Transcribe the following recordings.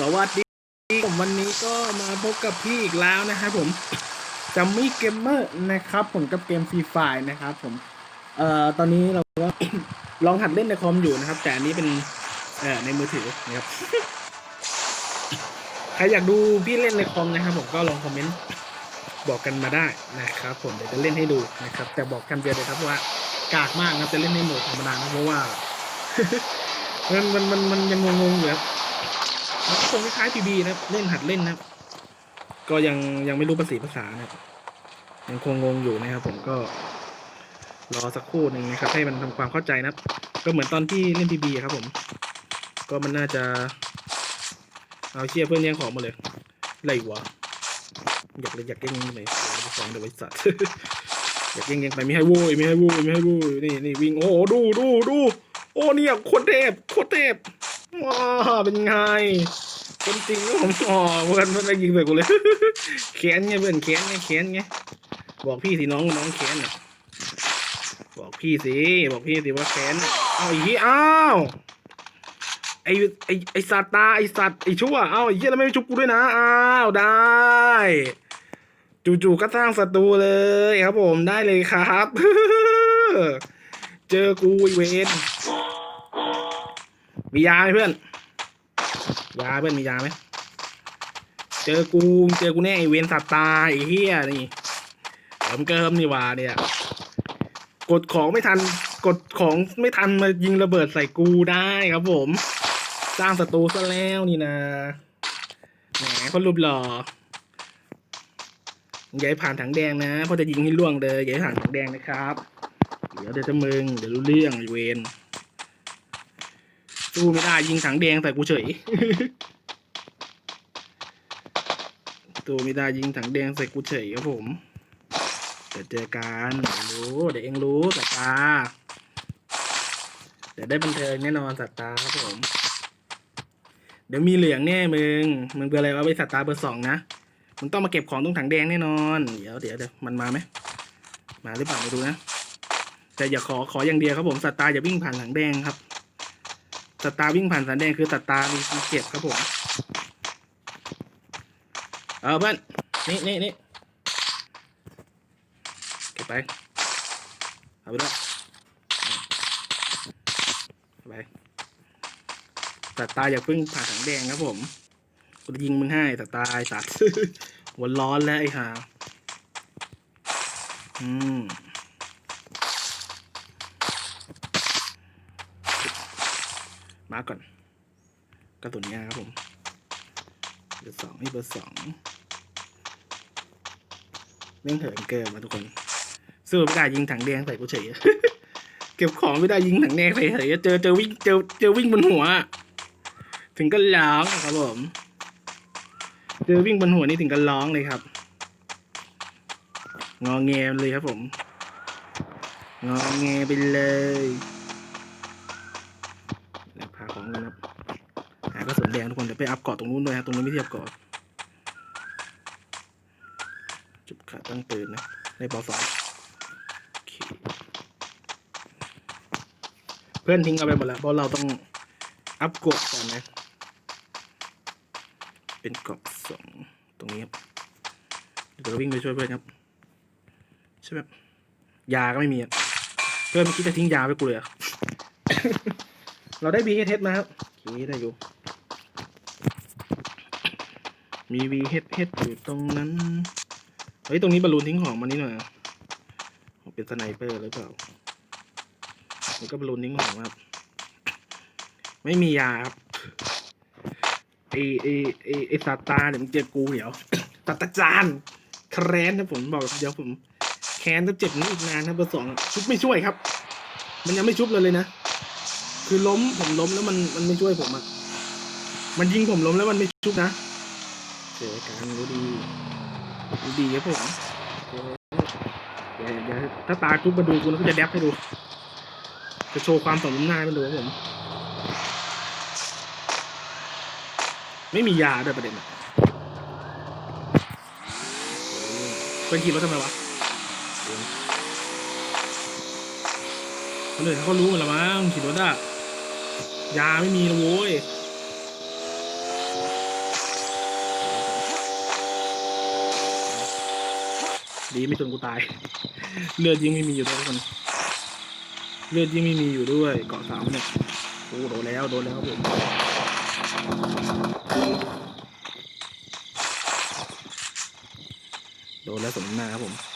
สวัสดีผมวันนี้ก็มาพบกับพี่อีกแล้วนะครับผมจัมมี่เกมเมอร์นะครับ ผมกับเกมฟรีไฟนะครับผมเอ่อตอนนี้เราก็ ลองหัดเล่นในคอมอยู่นะครับ แต่อันนี้เป็นเอ่อในมือถือนะครับใครอยากดูพี่เล่นในคอมนะครับ ผมก็ลองคอมเมนต์บอกกันมาได้นะครับ ผมเดี๋ยวจะเล่นให้ดูนะครับ แต่บอกกันเดียวเลยครับว่ากากมากนะจะเล่นในโหมดธรรมดานะเพราะว่ามันมันมันมันยังงงๆอยู่ครับ มันก็คงคล้ายๆพีบีนะครับเล่นหัดเล่นนะครับ ก็ยังยังไม่รู้ภาษีภาษานะครับยังคงงงอยู่นะครับ ผมก็ รอสักครู่หนึ่งนะครับ ให้มันทำความเข้าใจนะครับ ก็เหมือนตอนที่เล่นพีบีครับ ผม ก็มันน่าจะเอาเชี่ยเพื่อนเลี้ยงของมาเลยไรวะอยากเลยอยากเย่งเลยสองเดวไว้สัตอยากเย่งเย่งไปไม่ให้โว้ยไม่ให้โว้ยไม่ให้โว้ยนี่นี่วิ่งโอ้ดูดูดูโอ้เนี่ยโคตรเทพโคตรเทพว้าเป็นไง คนจริงก็ผมอ๋อเพื่อนเพื่อนไปยิงใส่กูเลยแค้นไงเพื่อนแค้นไงแค้นไงบอกพี่สิน้องน้องแค้นน่ะบอกพี่สิบอกพี่สิว่าแค้นเอาอีกทีอ้าวไอไอไอสัตว์ตาไอสัตว์ไอชั่วเอ้าไอเหี้ยแล้วไม่ชุบกูด้วยนะอ้าวได้ จู่ๆก็สร้างศัตรูเลยครับผมได้เลยครับ เจอกูเวนมียาไหมเพื่อน ยาเพื่อนมียาไหมเจอกูเจอกูแน่ไอเวนสัตว์ตายไอเฮียนี่เกิมเกิมนี่ว่าเนี่ย กดของไม่ทันกดของไม่ทันมายิงระเบิดใส่กูได้ครับผม สร้างศัตรูซะแล้วนี่นะแหมคนรูปหล่ออย่าให้ผ่านถังแดงนะเพราะจะยิงให้ล่วงเลยอย่าให้ผ่านถังแดงนะครับ เดี๋ยวเดี๋ยวจะมึงเดี๋ยวรู้เรื่องไอเวน สู้ไม่ได้ยิงถังแดงใส่กูเฉยสู้ไม่ได้ยิงถังแดงใส่กูเฉยครับผมเดี๋ยวเจอกันเดี๋ยวรู้เดี๋ยวเองรู้สัตตาเดี๋ยวได้บันเทิงแน่นอนสัตว์ตาครับผม เดี๋ยวมีเหลืองแน่มึงมึงเบอร์อะไรวะไปสัตว์ตาเบอร์สองนะมึงต้องมาเก็บของตรงถังแดงแน่นอนเดี๋ยวเดี๋ยวเดี๋ยวมันมาไหมมาหรือเปล่าไม่รู้นะแต่อย่าขอขออย่างเดียวครับผมสัตว์ตาอย่าวิ่งผ่านถังแดงครับ สตาวิ่งผ่านสันแดงคือตาร์มีมีเก็บครับผม เออเพื่อนนี่นี่นี่เก็บไป เอาไปด้วยเอาไปตาอย่าเพิ่งผ่านสังแดงครับผมกูจะยิงมึงให้ตาร์ไอ้สัตว์หัวร้อนแล้วไอ้ห่าอืม มาก่อนกระตุนยาครับผมเบอร์สองนี่เบอร์สองเม่งเหินเกินมาทุกคนสู้ไม่ได้ยิงถังแดงใส่กูเฉยเก็บของไม่ได้ยิงถังแดงใส่เฉยเจอเจอวิ่งเจอเจอวิ่งบนหัว ถึงก็ร้องครับผม เจอวิ่งบนหัวนี่ถึงก็ร้องเลยครับ งอแงเลยครับผม งอแงไปเลย ของกันครับหากระสุนแดงทุกคนเดี๋ยวไปอัพเกาะตรงนู้นด้วยครับตรงนี้ไม่เทียบเกาะจุดขาตั้งปืนนะในปอสองเพื่อนทิ้งเอาไปหมดแล้วเพราะเราต้องอัพเกาะก่อนนะ เป็นเกาะสองตรงนี้ครับเดี๋ยววิ่งไปช่วยเพื่อนครับใช่ไหมยาก็ไม่มีเพื่อนไม่คิดจะทิ้งยาไปกูเลยอะ เราได้ VHS มาครับโอเคได้อยู่ มี VHS อยู่ตรงนั้น เฮ้ย ตรงนี้บอลลูนทิ้งของมานี่หน่อยเป็นสไนเปอร์หรือเปล่ามันก็บอลลูนทิ้งของครับ ไม่มียาครับไอไอไอไอซาตาเนี่ยมันเจ็บกูเดี๋ยวตัตาจานแค้นนะผมบอกเดี๋ยวผมแค้นจะเจ็บนี้อีกนานนะเบอร์สองชุบไม่ช่วยครับ มันยังไม่ชุบเลยเลยนะ คือล้มผมล้มแล้วมันมันไม่ช่วยผมอะมันยิงผมล้มแล้วมันไม่ชุบนะเจอการรู้ดีรู้ดีครับผมเดี๋ยวเดี๋ยวถ้าตาชุบมาดูกูแล้วก็จะแดบให้ดู จะโชว์ความสมน้ำหน้าให้มันดูครับผม ไม่มียาด้วยประเด็นอะเป็นขี่รถทำไมวะคนอื่นเขาก็รู้หมดแล้วมั้งขี่รถอะ ยาไม่มีนะโว้ยดีไม่จนกูตาย เลือดยิ่งไม่มีอยู่ด้วยคน เลือดยิ่งไม่มีอยู่ด้วย เกาะสามเนี่ยโอ้โดนแล้วโดนแล้วผมโดนแล้วสมหน้าครับผม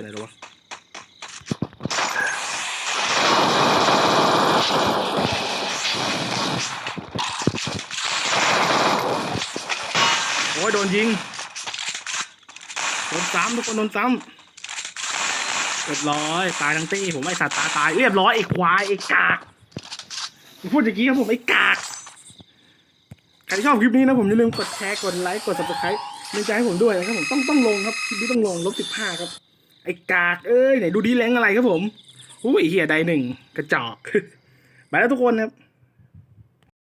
เป็นไรหรอวะโอ้ยโดนยิง โดนซ้ำทุกคนโดนซ้ำเรียบร้อย ตายทั้งตี้ ผมไอสัตว์ตาตาย เรียบร้อยไอ้ควายไอ้กากพูดอย่างนี้ครับผมไอ้กากใครที่ชอบคลิปนี้นะผมอย่าลืมกดแชร์กดไลค์กด subscribe เป็นใจให้ผมด้วยนะครับผมต้องต้องลงครับคลิปนี้ต้องลงลบสิบห้าครับ ไอ้กากเอ้ยไหนดูดีแรงอะไรครับผมอุ้ยเฮียใดหนึ่งกระจอกไปแล้วทุกคนครับ